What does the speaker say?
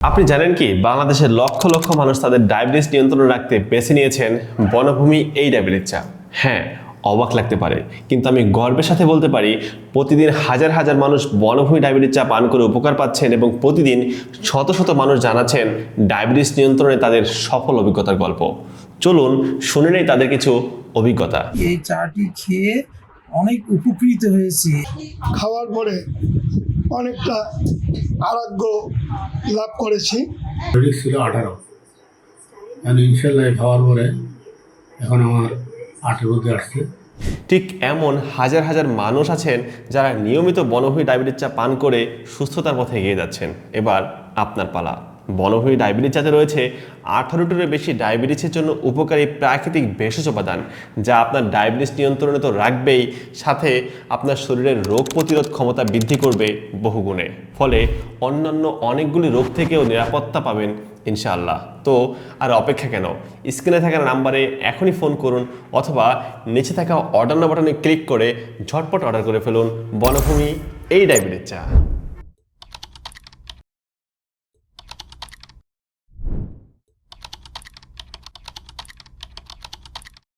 আপনি জানেন কি বাংলাদেশের লক্ষ লক্ষ মানুষ তাদের ডায়াবেটিস নিয়ন্ত্রণে রাখতে বেছে নিয়েছেন বনভূমি এই ডায়াবেটিস চা। হ্যাঁ অবাক লাগতে পারে কিন্তু আমি গর্বের সাথে বলতে পারি প্রতিদিন হাজার হাজার মানুষ বনভূমি ডায়াবেটিস চা পান করে উপকার পাচ্ছেন এবং প্রতিদিন শত শত মানুষ জানাচ্ছেন ডায়াবেটিস নিয়ন্ত্রণে তাদের সফল অভিজ্ঞতার গল্প। চলুন শুনে নেই তাদের কিছু অভিজ্ঞতা। এই চাটি খেয়ে অনেক উপকৃত হয়েছি। খাওয়ার পরে অনেকটা আরোগ্য লাভ করেছি। ছিল আঠারো। এখন ইনশাল্লাহ খাওয়ার পরে এখন আমার আঠেরোতে আসছে। ঠিক এমন হাজার হাজার মানুষ আছেন যারা নিয়মিত বনভূমি ডায়াবেটিস চা পান করে সুস্থতার পথে এগিয়ে যাচ্ছেন। এবার আপনার পালা। বনভূমি ডায়াবেটিস চাতে রয়েছে আঠারোটিরও বেশি ডায়াবেটিসের জন্য উপকারী প্রাকৃতিক ভেষজ উপাদান, যা আপনার ডায়াবেটিস নিয়ন্ত্রণে তো রাখবেই, সাথে আপনার শরীরের রোগ প্রতিরোধ ক্ষমতা বৃদ্ধি করবে বহুগুণে। ফলে অন্যান্য অনেকগুলি রোগ থেকেও নিরাপত্তা পাবেন ইনশাআল্লাহ। তো আর অপেক্ষা কেন? স্ক্রিনে থাকা নাম্বারে এখনই ফোন করুন, অথবা নিচে থাকা অর্ডার বাটনে ক্লিক করে ঝটপট অর্ডার করে ফেলুন বনভূমি এই ডায়াবেটিস চা।